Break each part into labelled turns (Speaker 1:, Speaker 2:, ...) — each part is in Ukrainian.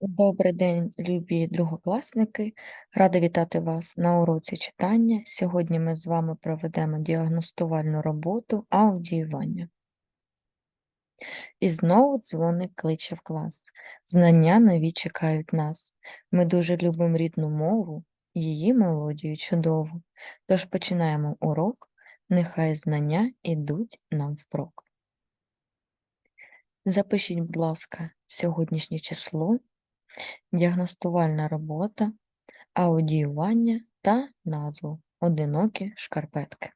Speaker 1: Добрий день, любі другокласники. Рада вітати вас на уроці читання. Сьогодні ми з вами проведемо діагностувальну роботу аудіювання. І знову дзвоник кличе в клас. Знання нові чекають нас. Ми дуже любимо рідну мову, її мелодію чудову. Тож починаємо урок. Нехай знання ідуть нам впрок. Запишіть, будь ласка, сьогоднішнє число діагностувальна робота, аудіювання та назву Одинокі шкарпетки.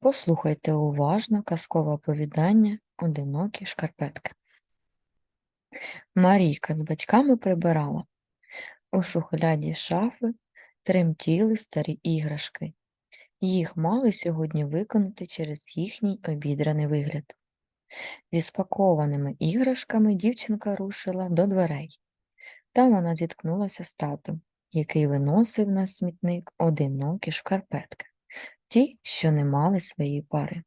Speaker 1: Послухайте уважно казкове оповідання Одинокі шкарпетки. Марійка з батьками прибирала. У шухляді шафи тремтіли старі іграшки. Їх мали сьогодні виконати через їхній обідраний вигляд. Зі спакованими іграшками дівчинка рушила до дверей. Там вона зіткнулася з татом, який виносив на смітник одинокі шкарпетки, ті, що не мали своєї пари.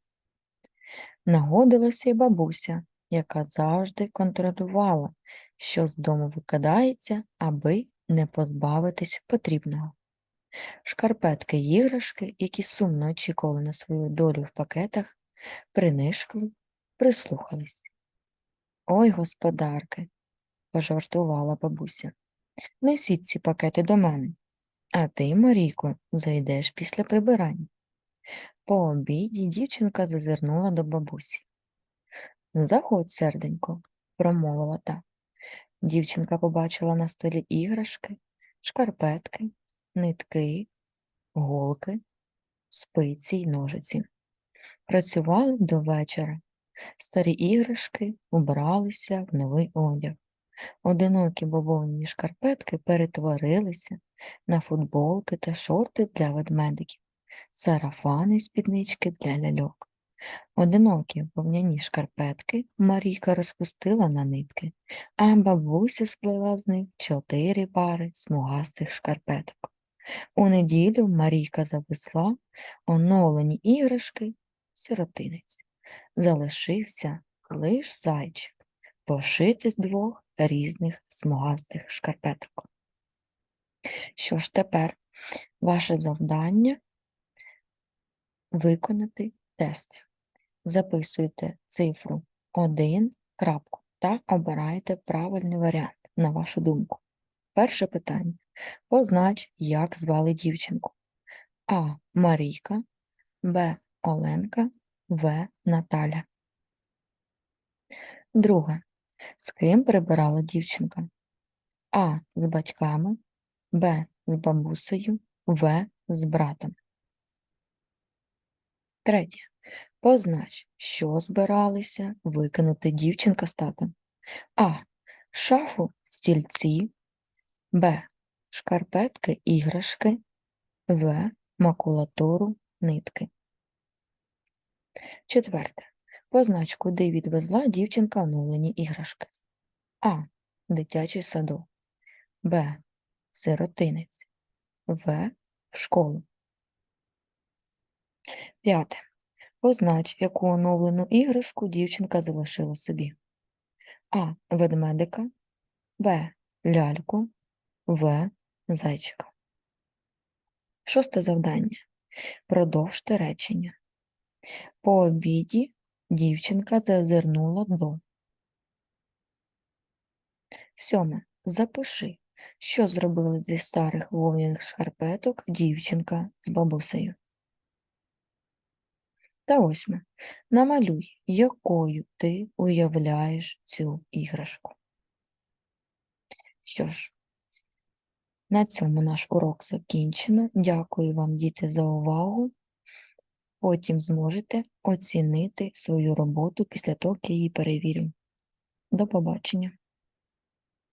Speaker 1: Нагодилася й бабуся, яка завжди контролювала, що з дому викидається, аби не позбавитись потрібного. Шкарпетки й іграшки, які сумно очікували на свою долю в пакетах, принишкли прислухались. Ой, господарки, пожартувала бабуся. Несіть ці пакети до мене, а ти, Марійко, зайдеш після прибирання. По обіді дівчинка зазирнула до бабусі. Заходь, серденько, промовила та. Дівчинка побачила на столі іграшки, шкарпетки, нитки, голки, спиці й ножиці. Працювали до вечора, Старі іграшки убралися в новий одяг. Одинокі бобовні шкарпетки перетворилися на футболки та шорти для ведмедиків, сарафани спіднички для ляльок. Одинокі вовняні шкарпетки Марійка розпустила на нитки, а бабуся сплела з них чотири пари смугастих шкарпеток. У неділю Марійка завезла оновлені іграшки в сиротинець залишився лиш зайчик, пошити з двох різних смугастих шкарпеток. Що ж тепер ваше завдання виконати тести. Записуйте цифру 1 крапку та обирайте правильний варіант, на вашу думку. Перше питання. Познач, як звали дівчинку. А. Марійка, Б. Оленка, в. Наталя. Друге. З ким прибирала дівчинка? А. З батьками, Б. З бабусею, В. З братом. Третє. Познач, що збиралися викинути дівчинка з татом. А. Шафу, стільці, Б. Шкарпетки, іграшки, В. Макулатуру, нитки. Четверте. Познач, куди відвезла дівчинка оновлені іграшки. А. Дитячий садок. Б. Сиротинець. В. В школу. П'яте. Познач, яку оновлену іграшку дівчинка залишила собі. А. Ведмедика. Б. Ляльку. В. Зайчика. Шосте завдання. Продовжте речення. По обіді дівчинка зазирнула до. Сьоме. Запиши, що зробили зі старих вовняних шкарпеток дівчинка з бабусею. Та восьме. Намалюй, якою ти уявляєш цю іграшку. Що ж, на цьому наш урок закінчено. Дякую вам, діти, за увагу. Потім зможете оцінити свою роботу після того, як я її перевірю. До побачення!